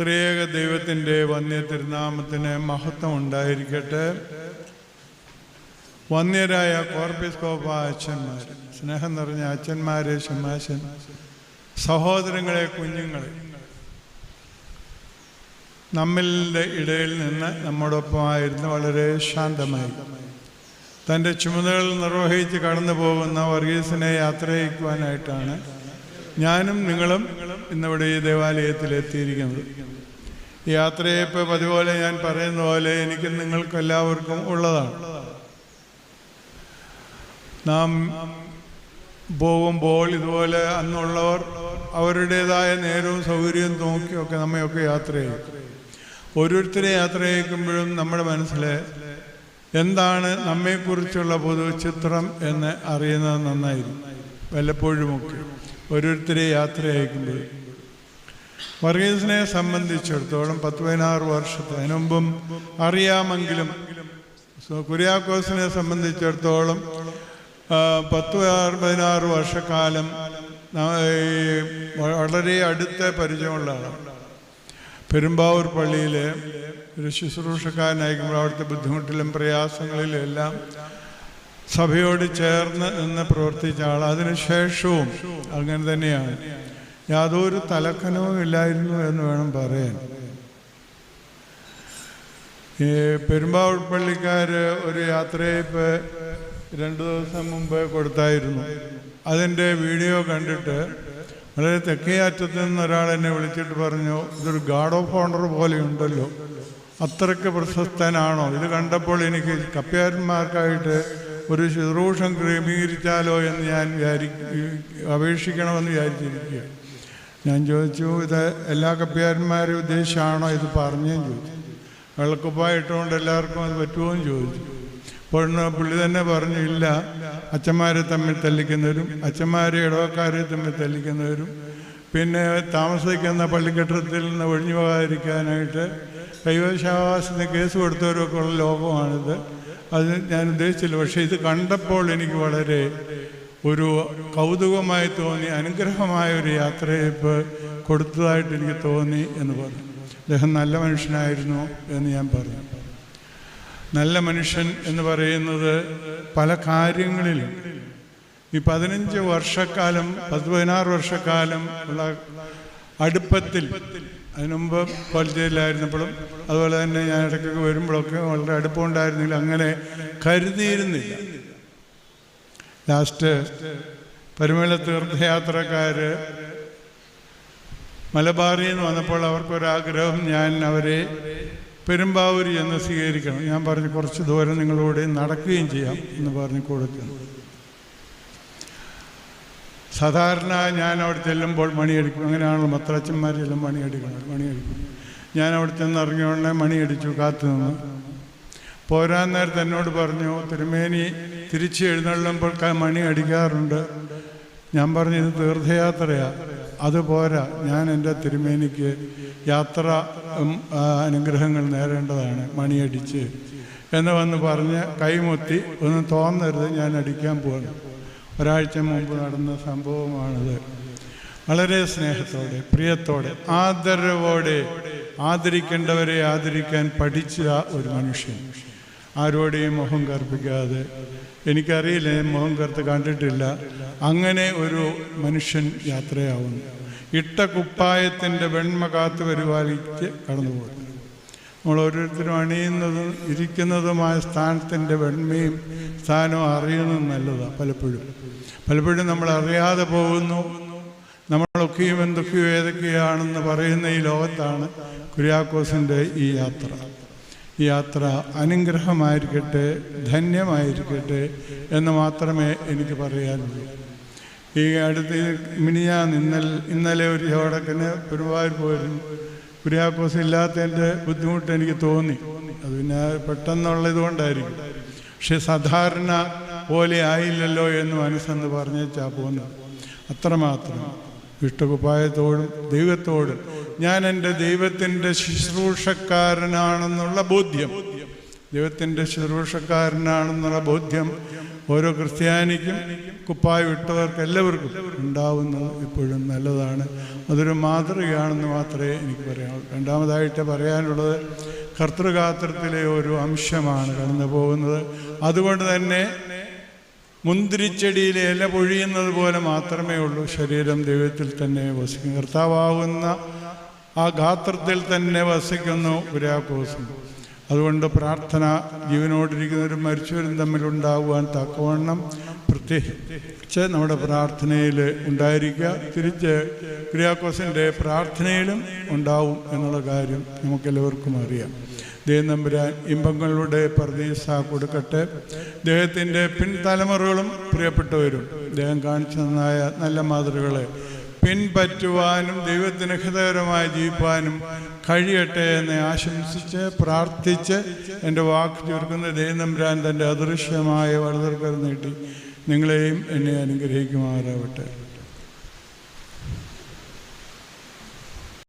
ത്രിയേക ദൈവത്തിന്റെ വന്യ തിരുനാമത്തിന് മഹത്വം ഉണ്ടായിരിക്കട്ടെ. വന്യരായ കോർപ്പിസ്കോപ്പ അച്ഛന്മാർ സ്നേഹം നിറഞ്ഞ അച്ഛന്മാരെ ശമാശൻ സഹോദരങ്ങളെ കുഞ്ഞുങ്ങളെ നമ്മളുടെ ഇടയിൽ നിന്ന് നമ്മോടൊപ്പമായിരുന്നു വളരെ ശാന്തമായി. തന്റെ ചുമതലകൾ നിർവഹിച്ച് കടന്നു പോകുന്ന വർഗീസിനെ യാത്രയക്കുവാനായിട്ടാണ് ഞാനും നിങ്ങളും ഇന്നിവിടെ ഈ ദേവാലയത്തിൽ എത്തിയിരിക്കുന്നത് ഈ അതുപോലെ പതിപോലെ ഞാൻ പറയുന്ന പോലെ എനിക്ക് നിങ്ങൾക്ക് എല്ലാവർക്കും ഉള്ളതാണ്. നാം പോകുമ്പോൾ ഇതുപോലെ അന്നുള്ളവർ അവരുടേതായ നേരവും സൗകര്യവും നോക്കിയൊക്കെ നമ്മയൊക്കെ യാത്ര ചെയ്യും. ഓരോരുത്തരെ യാത്ര ചെയ്യിക്കുമ്പോഴും നമ്മുടെ മനസ്സിൽ എന്താണ് നമ്മെക്കുറിച്ചുള്ള പൊതു ചിത്രം എന്ന് അറിയുന്നത് നന്നായിരുന്നു വല്ലപ്പോഴുമൊക്കെ. ഓരോരുത്തരെ യാത്ര അയക്കുമ്പോൾ വർഗീസിനെ സംബന്ധിച്ചിടത്തോളം പത്ത് പതിനാറ് വർഷത്തെ അറിയാമെങ്കിലും കുര്യാക്കോസിനെ സംബന്ധിച്ചിടത്തോളം പത്ത് പതിനാറ് വർഷക്കാലം വളരെ അടുത്ത പരിചയമുള്ള ആളാണ്. പെരുമ്പാവൂർ പള്ളിയിലെ ഒരു ശുശ്രൂഷക്കാരനായിരിക്കുമ്പോൾ അവിടുത്തെ ബുദ്ധിമുട്ടിലും പ്രയാസങ്ങളിലും എല്ലാം സഭയോട് ചേർന്ന് നിന്ന് പ്രവർത്തിച്ച ആൾ. അതിനുശേഷവും അങ്ങനെ തന്നെയാണ്. യാതൊരു തലക്കനവും ഇല്ലായിരുന്നു എന്ന് വേണം പറയാൻ. ഈ പെരുമ്പാവൂർ പള്ളിക്കാർ ഒരു യാത്രയപ്പ് രണ്ടു ദിവസം മുമ്പ് കൊടുത്തായിരുന്നു. അതിന്റെ വീഡിയോ കണ്ടിട്ട് വളരെ തെക്കേ നിന്ന് ഒരാൾ എന്നെ വിളിച്ചിട്ട് പറഞ്ഞു ഇതൊരു ഗാർഡ് ഓഫ് ഓണർ പോലെ ഉണ്ടല്ലോ അത്രയ്ക്ക് പ്രശസ്തനാണോ? ഇത് കണ്ടപ്പോൾ എനിക്ക് കപ്പ്യാരന്മാർക്കായിട്ട് ഒരു ശുശ്രൂഷം ക്രമീകരിച്ചാലോ എന്ന് ഞാൻ വിചാരി അപേക്ഷിക്കണമെന്ന് വിചാരിച്ചിരിക്കുക. ഞാൻ ചോദിച്ചു ഇത് എല്ലാ കപ്പ്യാരന്മാരെയും ഉദ്ദേശിച്ചാണോ ഇത് പറഞ്ഞേന്ന് ചോദിച്ചു. വെള്ളക്കുപ്പായിട്ടുകൊണ്ട് എല്ലാവർക്കും അത് പറ്റുമോ? എന്ന് ചോദിച്ചു. അപ്പോൾ പുള്ളി തന്നെ പറഞ്ഞു ഇല്ല അച്ഛന്മാരെ തമ്മിൽ തല്ലിക്കുന്നവരും അച്ഛന്മാരെ ഇടവക്കാരെ തമ്മിൽ തല്ലിക്കുന്നവരും പിന്നെ താമസിക്കുന്ന പള്ളിക്കെട്ടത്തിൽ നിന്ന് ഒഴിഞ്ഞു പോകാതിരിക്കാനായിട്ട് കൈവശാവാസത്തിന് കേസ് കൊടുത്തവരൊക്കെ ഉള്ള ലോകമാണിത്. അത് ഞാൻ ഉദ്ദേശിച്ചില്ല. പക്ഷേ ഇത് കണ്ടപ്പോൾ എനിക്ക് വളരെ ഒരു കൗതുകമായി തോന്നി അനുഗ്രഹമായ ഒരു യാത്രയപ്പ് കൊടുത്തതായിട്ട് എനിക്ക് തോന്നി എന്ന് പറഞ്ഞു. അദ്ദേഹം നല്ല മനുഷ്യനായിരുന്നു എന്ന് ഞാൻ പറഞ്ഞു. നല്ല മനുഷ്യൻ എന്ന് പറയുന്നത് പല കാര്യങ്ങളിൽ ഈ പതിനഞ്ച് വർഷക്കാലം പത്ത് പതിനാറ് വർഷക്കാലം ഉള്ള അടുപ്പത്തിൽ അതിനുമുമ്പ് കോളേജിലായിരുന്നപ്പോഴും അതുപോലെ തന്നെ ഞാൻ ഇടയ്ക്കൊക്കെ വരുമ്പോഴൊക്കെ വളരെ അടുപ്പമുണ്ടായിരുന്നില്ല അങ്ങനെ കരുതിയിരുന്നില്ല. ലാസ്റ്റ് പരിമള തീർത്ഥയാത്രക്കാർ മലബാറിൽ നിന്ന് വന്നപ്പോൾ അവർക്കൊരാഗ്രഹം ഞാൻ അവരെ പെരുമ്പാവൂരി എന്ന് സ്വീകരിക്കണം. ഞാൻ പറഞ്ഞു കുറച്ച് ദൂരം നിങ്ങളോട് നടക്കുകയും ചെയ്യാം എന്ന് പറഞ്ഞു കൊടുത്തു സാധാരണ ഞാൻ അവിടെ ചെല്ലുമ്പോൾ മണിയടിക്കും. അങ്ങനെയാണല്ലോ മത്രച്ചന്മാർ ചെല്ലും മണിയടിക്കണം മണിയടിക്കും. ഞാൻ അവിടെ ചെന്ന് ഇറങ്ങിയോടനെ മണിയടിച്ചു കാത്തു നിന്ന്. പോരാൻ നേരത്തെ എന്നോട് പറഞ്ഞു തിരുമേനി തിരിച്ച് എഴുന്നള്ളുമ്പോൾ മണി അടിക്കാറുണ്ട്. ഞാൻ പറഞ്ഞു ഇത് തീർത്ഥയാത്രയാ അത് പോരാ. ഞാൻ എന്റെ തിരുമേനിക്ക് യാത്ര അനുഗ്രഹങ്ങൾ നേരേണ്ടതാണ് മണിയടിച്ച്. എന്ന് വന്ന് പറഞ്ഞ് കൈമുത്തി ഒന്നും തോന്നരുത് ഞാൻ അടിക്കാൻ പോകുന്നു ഒരാഴ്ച മുമ്പ് നടന്ന സംഭവമാണിത്. വളരെ സ്നേഹത്തോടെ പ്രിയത്തോടെ ആദരവോടെ ആദരിക്കേണ്ടവരെ ആദരിക്കാൻ പഠിച്ച ഒരു മനുഷ്യൻ. ആരോടെയും മുഖം കറുപ്പിക്കാതെ എനിക്കറിയില്ല മുഖം കറുത്ത് കണ്ടിട്ടില്ല. അങ്ങനെ ഒരു മനുഷ്യൻ യാത്രയാവുന്നു. ഇട്ട കുപ്പായത്തിന്റെ വെണ്മ കാത്തു പരിപാലിച്ച് കടന്നുപോകുന്നു. നമ്മൾ ഓരോരുത്തരും അണിയുന്നതും ഇരിക്കുന്നതുമായ സ്ഥാനത്തിന്റെ വെണ്മയും സ്ഥാനവും അറിയുന്നത് നല്ലതാണ് പലപ്പോഴും. പലപ്പോഴും നമ്മൾ അറിയാതെ പോകുന്നു. നമ്മളൊക്കെയും എന്തൊക്കെയോ ഏതൊക്കെയാണെന്ന് പറയുന്ന ഈ ലോകത്താണ് കുര്യാക്കോസിന്റെ ഈ യാത്ര. ഈ യാത്ര അനുഗ്രഹമായിരിക്കട്ടെ ധന്യമായിരിക്കട്ടെ എന്ന് മാത്രമേ എനിക്ക് പറയാനുള്ളൂ. ഈ അടുത്ത് മിനിയാന്ന് ഇന്നലെ ഇന്നലെ ഒരു ചോടക്കിന് ഗുരുവായൂർ പോയിരുന്നു. കുര്യാക്കോസ് ഇല്ലാത്തതിന്റെ ബുദ്ധിമുട്ട് എനിക്ക് തോന്നി. അത് പിന്നെ പെട്ടെന്നുള്ള ഇതുകൊണ്ടായിരിക്കും പക്ഷെ സാധാരണ പോലെ ആയില്ലല്ലോ എന്ന് മനസ്സെന്ന് പറഞ്ഞേച്ചാ പോന്നു. അത്രമാത്രം. വിഷ്ണുകുപ്പായത്തോടും ദൈവത്തോടും ഞാൻ എന്റെ ദൈവത്തിന്റെ ശുശ്രൂഷക്കാരനാണെന്നുള്ള ബോധ്യം. ദൈവത്തിന്റെ ശുശ്രൂഷക്കാരനാണെന്നുള്ള ബോധ്യം ഓരോ ക്രിസ്ത്യാനിക്കും കുപ്പായ വിട്ടവർക്ക് എല്ലാവർക്കും ഉണ്ടാവുന്നത് ഇപ്പോഴും നല്ലതാണ്. അതൊരു മാതൃകയാണെന്ന് മാത്രമേ എനിക്ക് പറയാനുള്ളൂ രണ്ടാമതായിട്ട് പറയാനുള്ളത് കർത്തൃഗാത്രത്തിലെ ഒരു അംശമാണ് കടന്നു പോകുന്നത്. അതുകൊണ്ട് തന്നെ മുന്തിരിച്ചെടിയിലെ ഇല പൊഴിയുന്നത് പോലെ മാത്രമേ ഉള്ളൂ ശരീരം ദൈവത്തിൽ തന്നെ വസിക്കും. കർത്താവാകുന്ന ആ ഗാത്രത്തിൽ തന്നെ വസിക്കുന്നു കുര്യാക്കോസും അതുകൊണ്ട് പ്രാർത്ഥന ജീവനോടിരിക്കുന്നവരും മരിച്ചവരും തമ്മിലുണ്ടാകുവാൻ തക്കവണ്ണം പ്രത്യേകിച്ച് നമ്മുടെ പ്രാർത്ഥനയിൽ ഉണ്ടായിരിക്കുക. തിരിച്ച് ക്രിയാക്കോസിന്റെ പ്രാർത്ഥനയിലും ഉണ്ടാവും എന്നുള്ള കാര്യം നമുക്കെല്ലാവർക്കും അറിയാം. ദൈവം നമ്പുരാൻ ഇമ്പങ്ങളുടെ പ്രതീക്ഷ കൊടുക്കട്ടെ. ദേഹത്തിന്റെ പിൻതലമുറകളും പ്രിയപ്പെട്ടവരും ദേഹം കാണിച്ചു നന്നായ നല്ല മാതൃകളെ പിൻപറ്റുവാനും ദൈവത്തിന് ഹിതകരമായി ജീവിപ്പാനും കഴിയട്ടെ എന്ന് ആശംസിച്ച് പ്രാർത്ഥിച്ച് എന്റെ വാക്ക് ചുരുക്കുന്ന ദൈനംബ്രാൻ തന്റെ അദൃശ്യമായ വളർത്തൽ നീട്ടി. നിങ്ങളെയും എന്നെ അനുഗ്രഹിക്കുമാറാവട്ടെ.